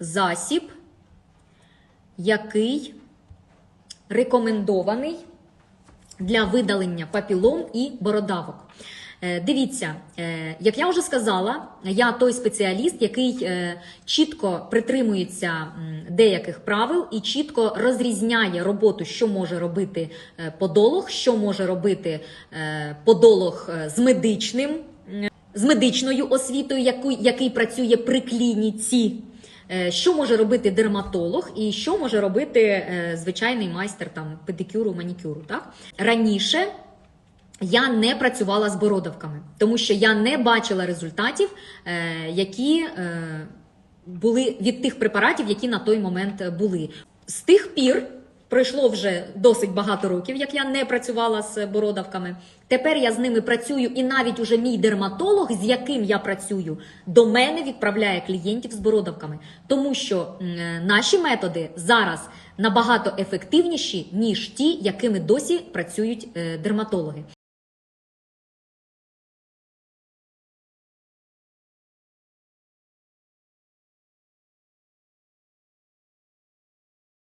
засіб, який рекомендований для видалення папілом і бородавок. Е, Дивіться, е, як я вже сказала, я той спеціаліст, який е, чітко притримується деяких правил і чітко розрізняє роботу, що може робити подолог, що може робити подолог з медичним, з медичною освітою, який працює при клініці. Е, Що може робити дерматолог і що може робити е, звичайний майстер там педикюру, манікюру? Так раніше я не працювала з бородавками, тому що я не бачила результатів, е, які були від тих препаратів, які на той момент були. З тих пір пройшло вже досить багато років, як я не працювала з бородавками. Тепер я з ними працюю, і навіть уже мій дерматолог, з яким я працюю, до мене відправляє клієнтів з бородавками, тому що наші методи зараз набагато ефективніші ніж ті, якими досі працюють е, дерматологи.